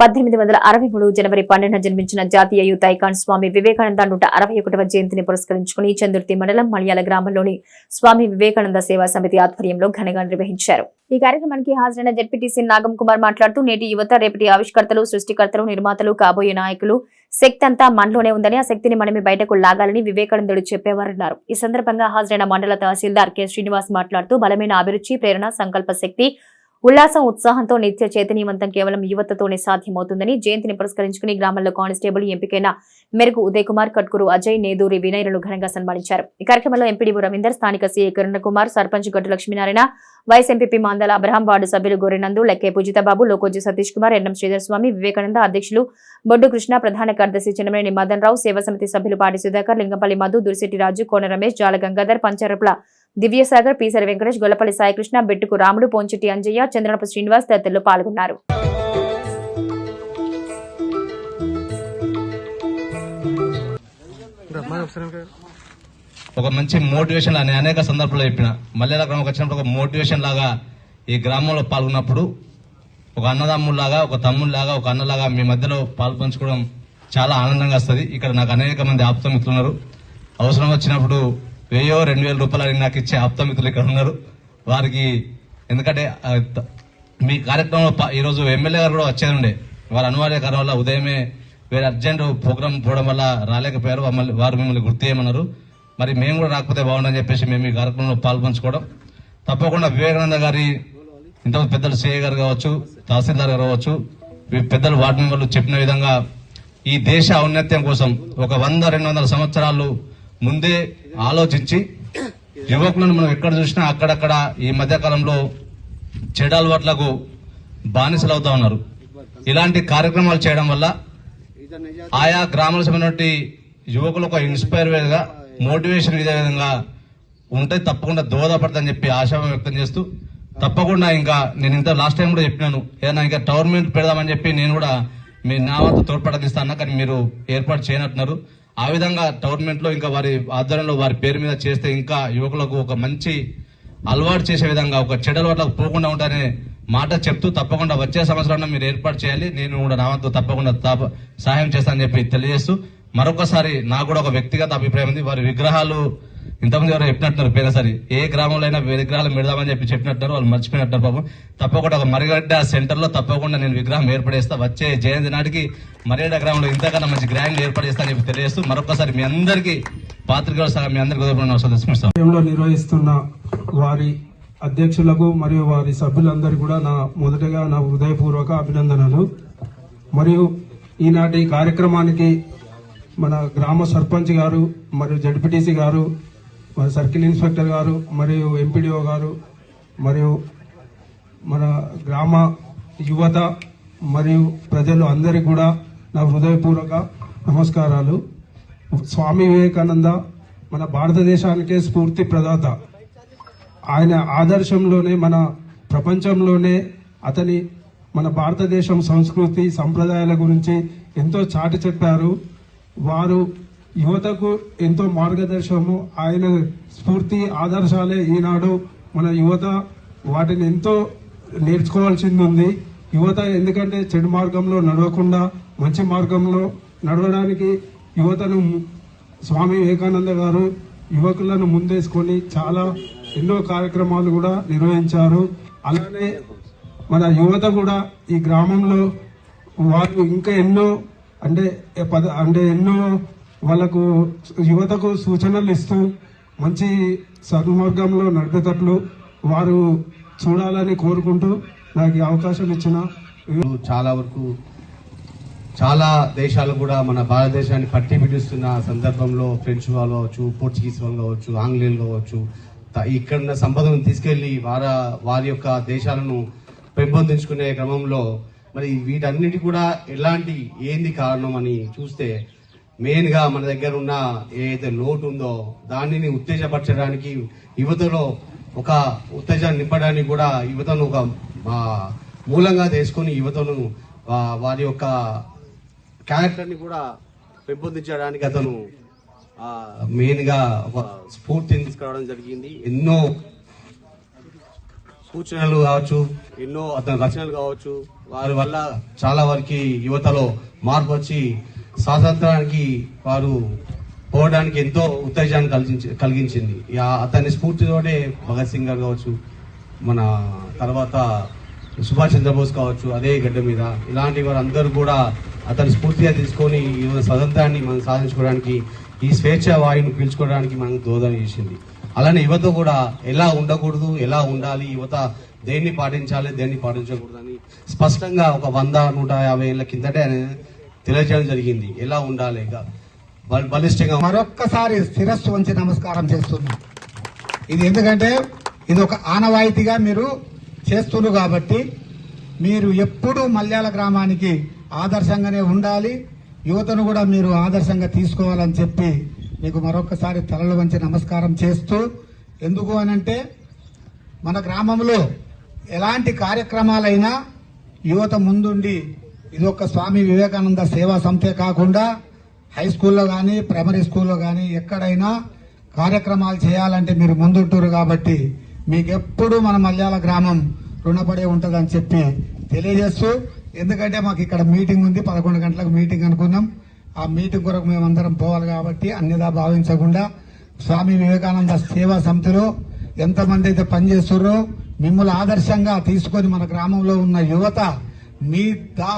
పద్దెనిమిది వందల అరవై మూడు జనవరి పన్నెండున జన్మించిన జాతీయ యూత్ ఐకాన్ స్వామి వివేకానంద నూట అరవై ఒకటవ జయంతిని పురస్కరించుకుని చందుర్తి మండలం మలయాళ గ్రామంలోని స్వామి వివేకానంద సేవా సమితి ఆధ్వర్యంలో ఘనంగా నిర్వహించారు. ఈ కార్యక్రమానికి హాజరైన జడ్పీటీసీ నాగం కుమార్ మాట్లాడుతూ నేటి యువత రేపటి ఆవిష్కర్తలు సృష్టికర్తలు నిర్మాతలు కాబోయే నాయకులు శక్తి అంతా మనలోనే ఉందని ఆ శక్తిని మనమే బయటకు లాగాలని వివేకానందుడు చెప్పేవారన్నారు. ఈ సందర్భంగా హాజరైన మండల తహసీల్దార్ కె శ్రీనివాస్ మాట్లాడుతూ బలమైన అభిరుచి ప్రేరణ సంకల్ప శక్తి ఉల్లాసం ఉత్సాహంతో నిత్య చైతన్యవంతం కేవలం యువతతోనే సాధ్యమవుతుందని జయంతిని పురస్కరించుకుని గ్రామంలో కానిస్టేబుల్ ఎంపికైన మెరుగు ఉదయ్ కుమార్ కట్కూరు అజయ్ నేదూరి వినయలను ఘనంగా సన్మానించారు. ఈ కార్యక్రమంలో ఎంపీడీఓ రవీందర్ స్థానిక CA Kiran Kumar sarpanch Gattu Lakshminarayana vice MPP Mandala Abraham ward సభ్యులు గోరెనందు లెక్కే పూజితబాబు లోకోజీ సతీష్ కుమార్ ఎన్ఎం శ్రీధర్ స్వామి వివేకానంద అధ్యక్షులు బొడ్డు కృష్ణ ప్రధాన కార్యదర్శి చిన్నమనేని మదన్ రావు సేవా సమితి సభ్యులు పాటి సుధాకర్ లింగంపల్లి మధు దుర్శెట్టి రాజు కోన రమేష్ జాల గంగాధర్ పంచారపుల దివ్యసాగర్ పీసరి వెంకటేష్ గొల్లపల్లి సాయికృష్ణ బెట్టుకు రాముడు పోంచిటి అంజయ్య చంద్రనపు శ్రీనివాస్ తదితరులు పాల్గొన్నారు. ఒక మంచి మోటివేషన్ అని అనేక సందర్భాల్లో చెప్పిన. మల్లెల గ్రామంకి వచ్చినప్పుడు ఒక మోటివేషన్ లాగా ఈ గ్రామంలో పాల్గొన్నప్పుడు ఒక అన్నదమ్ముల్లాగా ఒక తమ్ముళ్ళలాగా ఒక అన్నలాగా మీ మధ్యలో పాల్పంచుకోవడం చాలా ఆనందంగా వస్తుంది. ఇక్కడ నాకు అనేక మంది ఆప్తమిత్రులు ఉన్నారు అవసరం వచ్చినప్పుడు వెయ్యో రెండు వేల రూపాయలు అడిగి నాకు ఇచ్చే ఆప్తమిత్రులు ఇక్కడ ఉన్నారు. వారికి ఎందుకంటే మీ కార్యక్రమంలో ఈరోజు ఎమ్మెల్యే గారు కూడా వచ్చారుండే. వారు అనివార్య కారణం వల్ల ఉదయమే వేరే అర్జెంట్ ప్రోగ్రామ్ పోవడం వల్ల రాలేకపోయారు. మమ్మల్ని వారు మిమ్మల్ని గుర్తు చేయమన్నారు. మరి మేము కూడా రాకపోతే బాగుండని చెప్పేసి మేము ఈ కార్యక్రమంలో పాల్పంచుకోవడం. తప్పకుండా వివేకానంద గారి ఇంతకుముందు పెద్దలు సిఏ గారు కావచ్చు తహసీల్దార్ గారు కావచ్చు పెద్దలు వార్డు మెంబర్లు చెప్పిన విధంగా ఈ దేశ ఔన్నత్యం కోసం ఒక వంద రెండు వందల సంవత్సరాలు ముందే ఆలోచించి యువకులను మనం ఎక్కడ చూసినా అక్కడక్కడ ఈ మధ్యకాలంలో చెడు అలవాట్లకు బానిసలు అవుతా ఉన్నారు. ఇలాంటి కార్యక్రమాలు చేయడం వల్ల ఆయా గ్రామాల సంబంధించిన యువకులకు ఇన్స్పైర్ వేగా మోటివేషన్ ఇదే విధంగా ఉంటే తప్పకుండా దోహదపడతని చెప్పి ఆశాభావం వ్యక్తం చేస్తూ తప్పకుండా ఇంకా నేను ఇంత లాస్ట్ టైం కూడా చెప్పినాను. ఏదైనా ఇంకా టోర్నమెంట్ పెడదామని చెప్పి నేను కూడా మీ నా వంతు తోడ్పడనిస్తాను కానీ మీరు ఏర్పాటు చేయనట్టున్నారు. ఆ విధంగా టోర్నమెంట్లో ఇంకా వారి ఆధ్వర్యంలో వారి పేరు మీద చేస్తే ఇంకా యువకులకు ఒక మంచి అలవాటు చేసే విధంగా ఒక చెడు అలవాట్లకు పోకుండా ఉంటారనే మాట చెప్తూ తప్పకుండా వచ్చే సంవత్సరంలో మీరు ఏర్పాటు చేయాలి. నేను కూడా నా వంతు తప్పకుండా తాప- సహాయం చేస్తానని చెప్పి తెలియజేస్తూ మరొకసారి నాకు కూడా ఒక వ్యక్తిగత అభిప్రాయం ఉంది. వారి విగ్రహాలు ఇంతమంది ఎవరు చెప్పినట్టున్నారు పేదసరి ఏ గ్రామంలో అయినా విగ్రహాలు పెడదామని చెప్పి చెప్పినట్టున్నారు వాళ్ళు మర్చిపోయినట్టున్నారు పాపం తప్పకుండా ఒక మరిగడ్డ సెంటర్లో తప్పకుండా నేను విగ్రహం ఏర్పడేస్తా. వచ్చే జయంతి నాటికి మరిగడ్డ గ్రామంలో ఇంతకన్నా మంచి గ్రాండ్ ఏర్పాటు చెప్పి తెలియజేస్తూ మరొకసారి మీ అందరికీ పాత్రికలు సహా మీ అందరికీ ఉదయపూర్వక నిర్వహిస్తున్న వారి అధ్యక్షులకు మరియు వారి సభ్యులందరూ కూడా నా మొదటగా నా హృదయపూర్వక అభినందనలు. మరియు ఈనాటి కార్యక్రమానికి మన గ్రామ సర్పంచ్ గారు మరియు జడ్పీటీసీ గారు మన సర్కిల్ ఇన్స్పెక్టర్ గారు మరియు ఎంపీడీఓ గారు మరియు మన గ్రామ యువత మరియు ప్రజలు అందరికీ కూడా నా హృదయపూర్వక నమస్కారాలు. స్వామి వివేకానంద మన భారతదేశానికే స్ఫూర్తి ప్రదాత. ఆయన ఆదర్శంలోనే మన ప్రపంచంలోనే అతని మన భారతదేశం సంస్కృతి సంప్రదాయాల గురించి ఎంతో చాటి చెప్పారు. వారు యువతకు ఎంతో మార్గదర్శకము ఆయన స్ఫూర్తి ఆదర్శాలే ఈనాడు మన యువత. వాటిని ఎంతో నేర్చుకోవాల్సింది ఉంది యువత ఎందుకంటే చెడు మార్గంలో నడవకుండా మంచి మార్గంలో నడవడానికి యువతను స్వామి వివేకానంద గారు యువకులను ముందేసుకొని చాలా ఎన్నో కార్యక్రమాలు కూడా నిర్వహించారు. అలానే మన యువత కూడా ఈ గ్రామంలో వారు ఇంకా ఎన్నో అంటే పద అంటే ఎన్నో వాళ్ళకు యువతకు సూచనలు ఇస్తూ మంచి సన్మార్గంలో నడిపేటట్లు వారు చూడాలని కోరుకుంటూ నాకు అవకాశం ఇచ్చిన చాలా వరకు చాలా దేశాలు కూడా మన భారతదేశాన్ని పట్టి పిడుస్తున్న సందర్భంలో ఫ్రెంచ్ వాళ్ళు కావచ్చు పోర్చుగీస్ వాళ్ళు కావచ్చు ఆంగ్లేయులు కావచ్చు ఇక్కడ ఉన్న సంపదను తీసుకెళ్ళి వార వారి యొక్క దేశాలను పెంపొందించుకునే క్రమంలో మరి వీటన్నిటి కూడా ఎలాంటి ఏంది కారణం అని చూస్తే మెయిన్గా మన దగ్గర ఉన్న ఏదైతే లోటు ఉందో దానిని ఉత్తేజపరచడానికి యువతలో ఒక ఉత్తేజాన్ని నింపడానికి కూడా యువతను ఒక మూలంగా తీసుకొని యువతను వారి యొక్క క్యారెక్టర్ని కూడా పెంపొందించడానికి అతను మెయిన్గా ఒక స్ఫూర్తిని తీసుకురావడం జరిగింది. ఎన్నో సూచనలు కావచ్చు ఎన్నో అతని రచనలు కావచ్చు వారి వల్ల చాలా వరకు యువతలో మార్పు వచ్చి స్వాతంత్రానికి వారు పోవడానికి ఎంతో ఉత్తేజాన్ని కలిగించి కలిగించింది. అతని స్ఫూర్తితోనే భగత్ సింగ్ గారు కావచ్చు మన తర్వాత సుభాష్ చంద్రబోస్ కావచ్చు అదే గడ్డ మీద. ఇలాంటి వారందరూ కూడా అతని స్ఫూర్తిగా తీసుకొని ఈరోజు స్వతంత్రాన్ని మనం సాధించుకోవడానికి ఈ స్వేచ్ఛ వాయువుని పీల్చుకోవడానికి మనకు దోదన చేసింది. అలానే యువత కూడా ఎలా ఉండకూడదు ఎలా ఉండాలి యువత దేన్ని పాటించాలి దేన్ని పాటించకూడదు అని స్పష్టంగా ఒక వంద నూట యాభై ఏళ్ళ కిందటే తెలియజేయడం జరిగింది. ఎలా ఉండాలి బలిష్టంగా మరొక్కసారి శిరస్సు వంచి నమస్కారం చేస్తున్నా. ఇది ఎందుకంటే ఇది ఒక ఆనవాయితీగా మీరు చేస్తున్నారు కాబట్టి మీరు ఎప్పుడూ మల్యాల గ్రామానికి ఆదర్శంగానే ఉండాలి. యువతను కూడా మీరు ఆదర్శంగా తీసుకోవాలని చెప్పి మీకు మరొకసారి తలలు వంచి నమస్కారం చేస్తూ ఎందుకు అనంటే మన గ్రామంలో ఎలాంటి కార్యక్రమాలైనా యువత ముందుండి ఇది ఒక స్వామి వివేకానంద సేవా సంస్థే కాకుండా హై స్కూల్లో కానీ ప్రైమరీ స్కూల్లో కానీ ఎక్కడైనా కార్యక్రమాలు చేయాలంటే మీరు ముందుంటారు కాబట్టి మీకు ఎప్పుడు మన మల్యాల గ్రామం రుణపడే ఉంటుందని చెప్పి తెలియజేస్తూ ఎందుకంటే మాకు ఇక్కడ మీటింగ్ ఉంది పదకొండు గంటలకు మీటింగ్ అనుకున్నాం. ఆ మీటింగ్ కొరకు మేమందరం పోవాలి కాబట్టి అన్నిదా భావించకుండా స్వామి వివేకానంద సేవా సమితిలో ఎంతమంది అయితే పనిచేస్తున్నారో మిమ్మల్ని ఆదర్శంగా తీసుకొని మన గ్రామంలో ఉన్న యువత మీ దా